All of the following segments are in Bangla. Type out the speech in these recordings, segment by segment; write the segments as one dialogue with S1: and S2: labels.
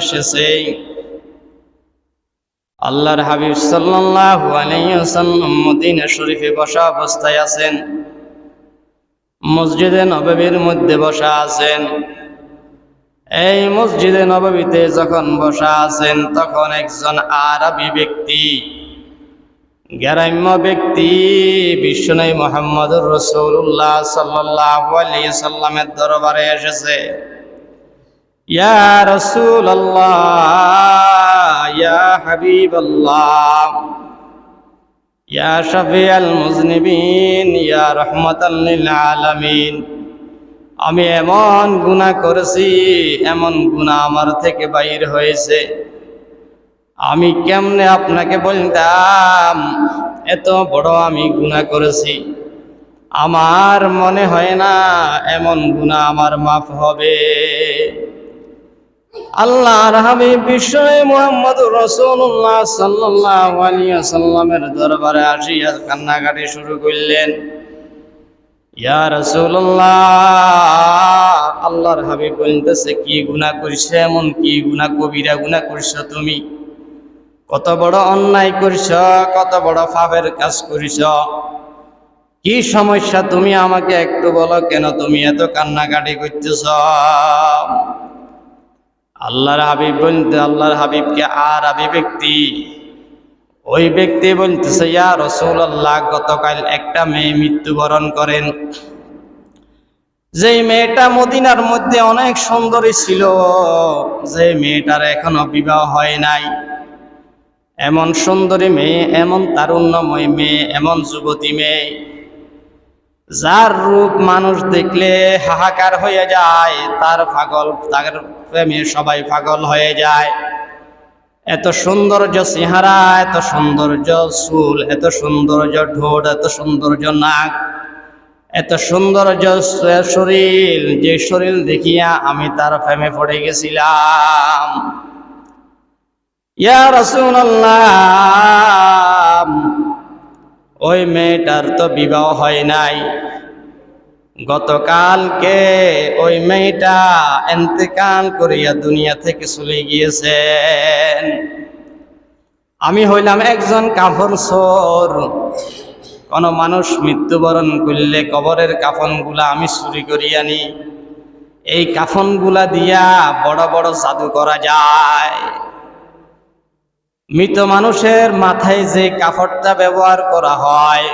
S1: এসেছে, আল্লাহর হাবিব সাল্লাল্লাহু শরীফে বসা অবস্থায় আছেন, মসজিদে নববীর মধ্যে বসা আছেন। এই মসজিদে নববীতে যখন বসা আছেন, তখন একজন আরবি ব্যক্তি, গ্রাম্য ব্যক্তি বিশ্বনবী মোহাম্মদুর রসুল্লাহ সাল্লাহ আলিয়া সাল্লামের দরবারে এসেছে। ইয়া রসুল ইয়া হাবিব ইয়া শফি আল মুজনিবিন, ইয়া রহমতাল্লিল আলামিন। আমি এমন গুনাহ করেছি, এমন গুনাহ আমার থেকে বাইর হয়েছে। আমি কেমনে আপনাকে বলতাম, এত বড় আমি গুনাহ করেছি। আমার মনে হয় না, এমন গুনাহ আমার মাফ হবে। আল্লাহর হাবিব বিশ্বয়ে মুহাম্মদ রাসূলুল্লাহ সাল্লাল্লাহু আলাইহি সাল্লামের দরবারে আসিয়া কান্নাকাটি শুরু করলেন। ইয়া রাসূলুল্লাহ, আল্লাহর হাবিব বলতেছে, কি গুনাহ করিস এমন? কি গুনাহ কবিরা গুনাহ করিস তুমি? কত বড় অন্যায় করিস কত বড় পাপের কাজ করিস কি সমস্যা তুমি আমাকে একটু বলো, কেন তুমি এত কান্নাকাটি করতেছ? আল্লাহর হাবিব বলতে, আল্লাহর হাবিবকে আর আবি ব্যক্তি। ওই ব্যক্তি বলতেছে, ইয়া রসুল আল্লাহ গতকাল একটা মেয়ে মৃত্যুবরণ করেন। যে মেয়েটা মদিনার মধ্যে অনেক সুন্দরী ছিল যে মেয়েটার এখনও বিবাহ হয় নাই। এমন সুন্দরী মেয়ে, এমন তারুণ্যময় মেয়ে, এমন যুবতী মেয়ে। যার রূপ মানুষ দেখলে হাহাকার হয়ে যায়, তার পাগল, তার প্রেমে সবাই পাগল হয়ে যায়। এত সৌন্দর্য চেহারা, এত সৌন্দর্য চুল, এত সৌন্দর্য ঠোঁট, এত সৌন্দর্য নাক, এত সৌন্দর্য শরীর, যে শরীর দেখিয়া আমি তার প্রেমে পড়ে গেছিলাম। ইয়া রাসূলুল্লাহ ওই মেয়েটার তো বিবাহ হয় নাই। গতকালকে ওই মেয়েটা এন্তেকাল করিয়া দুনিয়া থেকে চলে গিয়েছেন। আমি হইলাম একজন কাফন সোর। কোনো মানুষ মৃত্যুবরণ করলে কবরের কাফনগুলা আমি চুরি করিয়া নি। এই কাফনগুলা দিয়া বড় বড় জাদু করা যায়। মৃত মানুষের মাথায় যে কাপড়টা ব্যবহার করা হয়,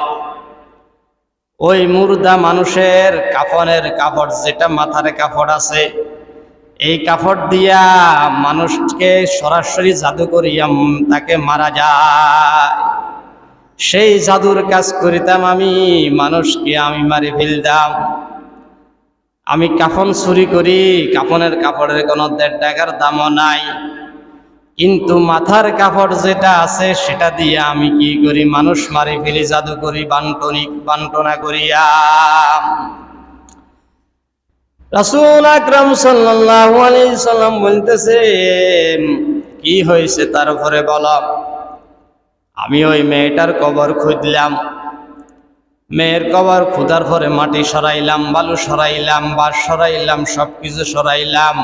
S1: ওই মুর্দা মানুষের কাফনের কাপড় যেটা মাথার কাপড় আছে, এই কাপড় দিয়া মানুষকে সরাসরি জাদু করিয়া তাকে মারা যায়। সেই জাদুর কাজ করিতাম আমি, মানুষকে আমি মারি ফেলতাম। আমি কাফন চুরি করি, কাফনের কাপড়ের কোনো দেড় টাকার দামও নাই। কিন্তু মাথার কাপড় যেটা আছে সেটা দিয়ে আমি কি করি? মানুষ মারি ফেলি, জাদু করি, বান্টনি, বান্টনা করিয়া রাসূল আকরাম সাল্লাল্লাহু আলাইহি সাল্লাম বলতেছে, কি হয়েছে তার উপরে বল? আমি ওই মেয়েটার কবর খুঁজলাম। মেয়ের কবর খুদার পরে মাটি সরাইলাম, বালু সরাইলাম বাস সরাইলাম সব কিছু সরাইলাম।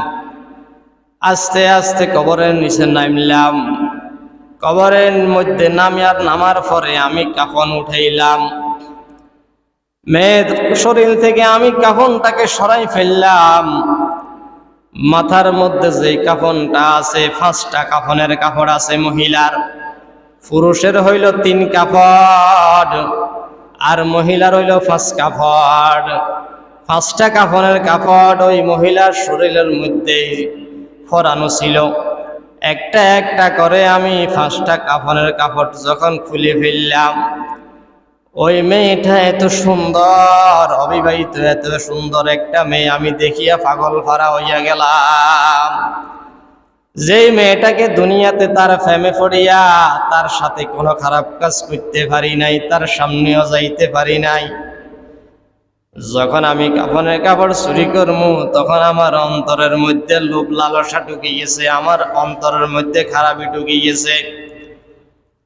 S1: আস্তে আস্তে কবরের নিচে নামলাম। কবরের মধ্যে নামিয়ার নামার পরে আমি কাফন উঠাইলাম। মেয়ের শরীর থেকে আমি কাফনটাকে সরাই ফেললাম। মাথার মধ্যে যে কাফনটা আছে, পাঁচটা কাফনের কাপড় আছে মহিলার। পুরুষের হইল তিন কাপড়, আর মহিলার হইল পাঁচ কাপড়। পাঁচটা কাফনের কাপড় ওই মহিলার শরীরের মধ্যে। ফরানো ছিল। একটা একটা করে আমি পাঁচটা কাফনের কাপড় যখন খুলে ফেললাম, ওই মেয়েটা এত সুন্দর, অবিবাহিত এত সুন্দর একটা মেয়ে আমি দেখিয়া পাগল ফারা হইয়া গেলাম। যেই মেয়েটাকে দুনিয়াতে তার ফ্যামে পড়িয়া, তার সাথে কোনো খারাপ কাজ করতে পারি নাই, তার সামনেও যাইতে পারি নাই। যখন আমি কাপনের কাপড় চুরি করব তখন আমার অন্তরের মধ্যে লোভ লালসা ঢুকে গেছে, আমার অন্তরের মধ্যে খারাপি ঢুকে গেছে।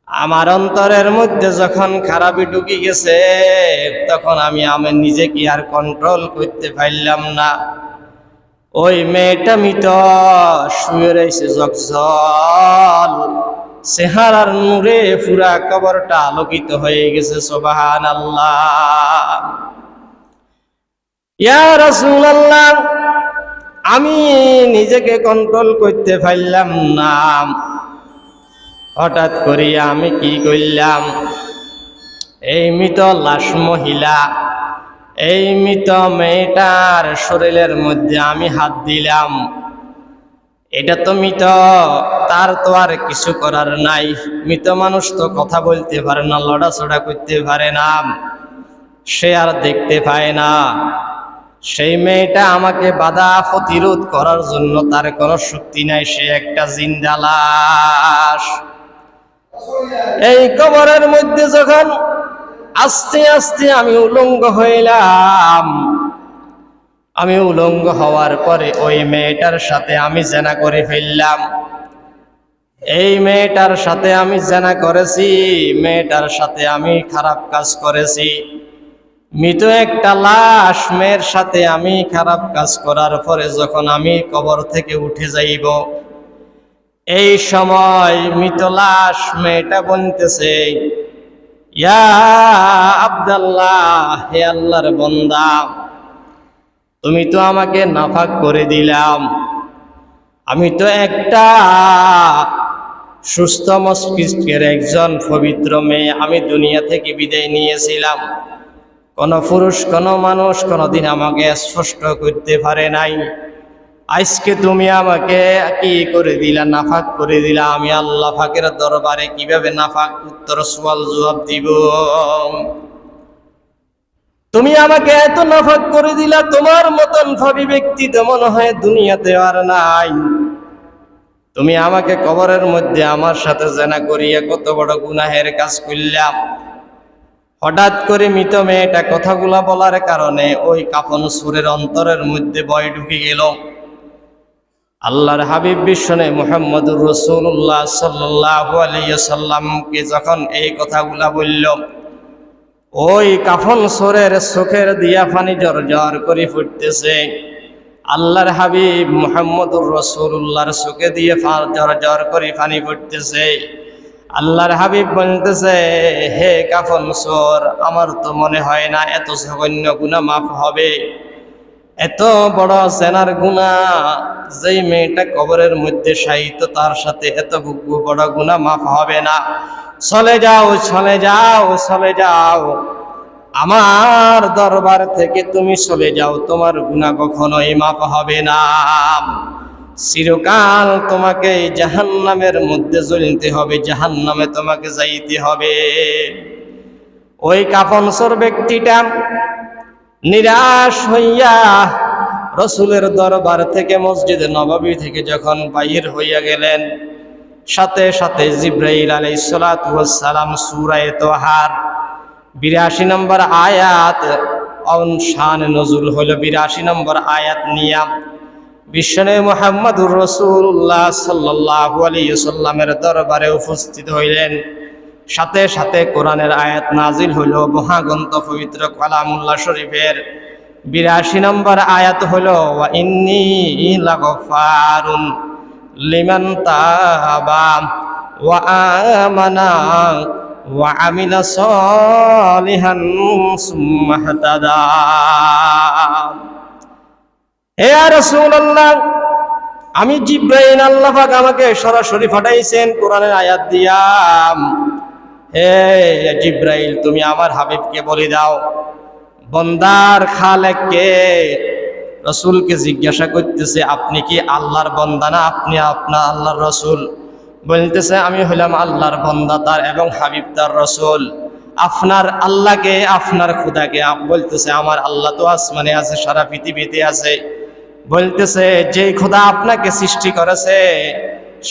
S1: আমার অন্তরের মধ্যে যখন খারাপি ঢুকে গেছে, তখন আমি আমার নিজেকে আর কন্ট্রোল করতে পারলাম না। ওই মেয়েটা মিত, শুয়ে রয়েছে জগজল চেহারার নূরে পুরা কবরটা আলোকিত হয়ে গেছে সোবাহান আল্লাহ আমি নিজেকে কন্ট্রোল করতে পারলাম না। হঠাৎ করে আমি কি করলাম? এই মৃত লাশ মহিলা, এই মৃত মেয়েটার শরীরের মধ্যে আমি হাত দিলাম। এটা তো মৃত, তার তো আর কিছু করার নাই। মৃত মানুষ তো কথা বলতে পারে না লড়াচড়া করতে পারে না। সে আর দেখতে পায় না। সেই মেয়েটা আমাকে বাধা প্রতিরোধ করার জন্য তার কোনো শক্তি নাই, সে একটা জিন্দা লাশ। এই কবরের মধ্যে যখন আস্তে আস্তে আমি উলঙ্গ হইলাম, আমি উলঙ্গ হওয়ার পরে ওই মেয়েটার সাথে আমি জেনা করে ফেললাম। এই মেয়েটার সাথে আমি জেনা করেছি, মেয়েটার সাথে আমি খারাপ কাজ করেছি। মৃত একটা লাশ মেয়ের সাথে আমি খারাপ কাজ করার পরে যখন আমি কবর থেকে উঠে যাইব, এই সময় মৃত লাশ মেয়েটা বলতেছে, ইয়া আব্দাল্লাহ, হে আল্লাহর বন্দা, তুমি তো আমাকে নাফাক করে দিলাম। আমি তো একটা সুস্থ মস্তিষ্কের একজন পবিত্র মেয়ে, আমি দুনিয়া থেকে বিদায় নিয়েছিলাম। কোন পুরুষ, কোন মানুষ কোনদিন আমাকে স্পষ্ট করতে পারে নাই। আজকে তুমি আমাকে কি করে দিলা, নাফাক করে দিলা? আমি আল্লাহ ফাকের দরবারে কীভাবে নাফাক, উত্তর, সওয়াল, জবাব দিব? তুমি আমাকে এত নাফাক করে দিলা, তোমার মতন ভাবি ব্যক্তি তো মনে হয় দুনিয়াতে আর নাই। তুমি আমাকে কবরের মধ্যে আমার সাথে জেনা করিয়া কত বড় গুনাহের কাজ করলাম। হঠাৎ করে মৃত মেয়েটা কথাগুলা বলার কারণে ওই কাফন সুরের অন্তরের মধ্যে ভয় ঢুকে গেল। আল্লাহর হাবিব বিশ্বনে মোহাম্মদুর রসুল্লাহ সাল্লাহ আলিয়াল্লামকে যখন এই কথাগুলা বলল, ওই কাফন সোরের চোখের দিয়া ফানি জর জর করে ফুটতেছে। আল্লাহর হাবিব মোহাম্মদুর রসুল্লাহর চোখে দিয়ে জর জর করে ফানি ফুটতেছে। আল্লাহর হাবিব বলতেছে, হে কাফন সোর, আমার তো মনে হয় না এত জঘন্য গুণা মাফ হবে। এত বড় সেনার গুণা, যেই মেয়েটা কবরের মধ্যে সাহিত্য তার সাথে এত বড় গুণা মাফ হবে না। চলে যাও চলে যাও চলে যাও। আমার দরবার থেকে তুমি চলে যাও, তোমার গুণা কখনোই মাফ হবে না। চিরকাল তোমাকে জাহান্নামের মধ্যে জ্বলতে হবে, জাহান্নামে তোমাকে যাইতে হবে। ওই কাফনসর ব্যক্তিটা নিরাশ হইয়া রসুলের দরবার থেকে মসজিদে নবাবী থেকে যখন বাহির হইয়া গেলেন, সাথে সাথে জিব্রাইল আলাই সালাম সুরায় তোহার, বিরাশি নম্বর আয়াত অনশান নজুল হইল বিরাশি নম্বর আয়াত নিয়া বিশ্বনে মোহাম্মদুর রসুল্লাহ সাল্লাহ আলিয়াল্লামের দরবারে উপস্থিত হইলেন। সাথে সাথে কোরআনের আয়াত নাজিল হইল মহাগন্ত পবিত্র কালামুল্লাহ শরীফের। বিরাশি নম্বর আয়াত ইন্নি লাগফারুন লিমান তাবা ওয়া আমানা ওয়া আমিলা সলিহান সুম্মা আমি জিব্রাইল আল্লাহ আমাকে সরাসরি ফাটাইছেন কোরআনের আয়াত দিয়াম হে জিব্রাইল, তুমি আমার হাবিবকে বলে দাও, বন্দার খালেককে রসুলকে জিজ্ঞাসা করতেছে, আপনি কি আল্লাহর বন্দা না আপনি আপনার আল্লাহর রসুল? বলতেছে, আমি হইলাম আল্লাহর বন্দা তার এবং হাবিব তার রসুল। আপনার আল্লাহকে, আপনার খুদাকে বলতেছে, আমার আল্লাহ তো আসমানে আছে, সারা পৃথিবীতে আছে। বলতেছে, যে খোদা আপনাকে সৃষ্টি করেছে,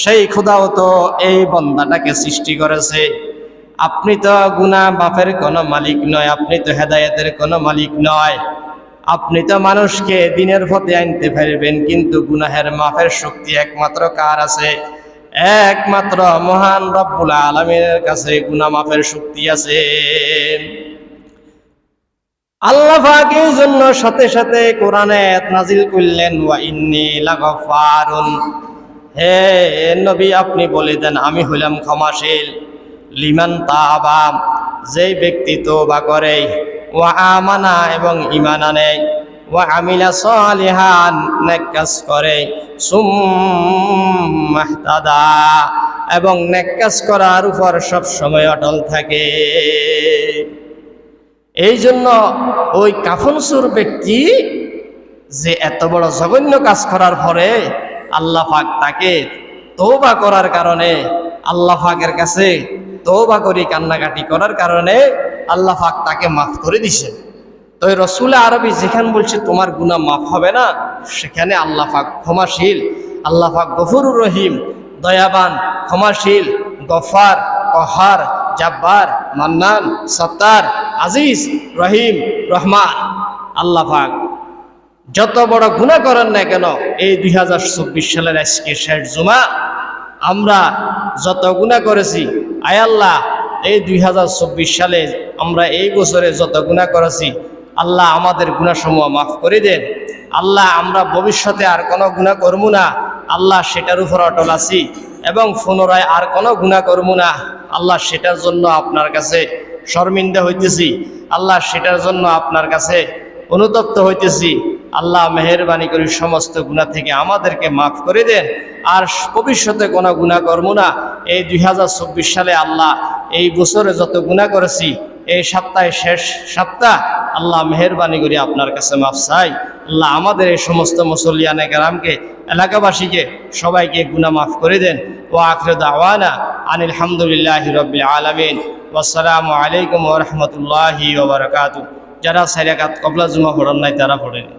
S1: সেই খোদাও তো এই বন্দাটাকে সৃষ্টি করেছে। আপনি তো গুনা বাপের কোনো মালিক নয়, আপনি তো হেদায়েতের কোনো মালিক নয়। আপনি তো মানুষকে দিনের পথে আনতে পারবেন, কিন্তু গুনাহের মাফের শক্তি একমাত্র কার আছে? একমাত্র মহান রব্বুল আলমীর কাছে গুনা মাফের শক্তি আছে। আল্লাহ পাক জন্য সাথে সাথে কোরআনে নাজিল করলেন, ওয়া ইন্নি লাগাফারুন হে নবী, আপনি বলে দেন, আমি হইলাম ক্ষমাশীল। লিমান তাবা, যেই ব্যক্তি তওবা করে, ওয়া আমানা এবং ঈমান আনে। ওয়া আমিলা সালিহান, নেক কাজ করে, সুম্মা ইহতাদা। এবং নেক কাজ করার উপর সব সময় অটল থাকে। এই জন্য ওই কাফনসুর ব্যক্তি যে এত বড় জঘন্য কাজ করার পরে আল্লাহ তাকে তৌবা করার কারণে, আল্লাহ পাকের কাছে তৌবা করি, কান্নাকাটি করার কারণে আল্লাহ তাকে মাফ করে দিছে। তো এই রসুল আরবি যেখানে বলছে, তোমার গুণা মাফ হবে না, সেখানে আল্লাহ পাক ক্ষমাশীল, আল্লাহ পাক গফুরুর রহিম, দয়াবান, ক্ষমাশীল, গফার, কহার জাব্বার, মান্নান, সত্তার, আজিজ, রহিম, রহমান। আল্লাহ পাক যত বড় গুণা করেন না কেন, এই দুই হাজার চব্বিশ সালের আজকে শেষ জুমা, আমরা যত গুণা করেছি আয়াল্লাহ এই দুই হাজার চব্বিশ সালে আমরা এই বছরে যত গুণা করেছি, আল্লাহ আমাদের গুণাসমূহ মাফ করে দেন। আল্লাহ, আমরা ভবিষ্যতে আর কোনো গুণা করব না। আল্লাহ, সেটার উপর অটল আছি এবং পুনরায় আর কোনো গুণা করব না। আল্লাহ সেটার জন্য আপনার কাছে শর্মিন্দা হইতেছি। আল্লাহ সেটার জন্য আপনার কাছে অনুতপ্ত হইতেছি। আল্লাহ মেহরবানি করে সমস্ত গুণা থেকে আমাদেরকে মাফ করে দেন। আর ভবিষ্যতে কোনো গুণা করব না। এই দুই হাজার চব্বিশ সালে আল্লাহ এই বছরে যত গুণা করেছি, এই সপ্তাহে শেষ সপ্তাহ আল্লাহ মেহরবানি করে আপনার কাছে মাফ চাই। আল্লাহ আমাদের এই সমস্ত মুসল্লিয়ানে গ্রামকে এলাকাবাসীকে সবাইকে গুনা মাফ করে দেন। ও আখরে দাওয়ানা আনিল হামদুলিল্লাহ রবিল আলমিন। আসসালামু আলাইকুম ওরহমতুল্লাহি ওবরাকাত যারা সাইরাকাত কবলা জুমা পড়ান নাই তারা পড়েনি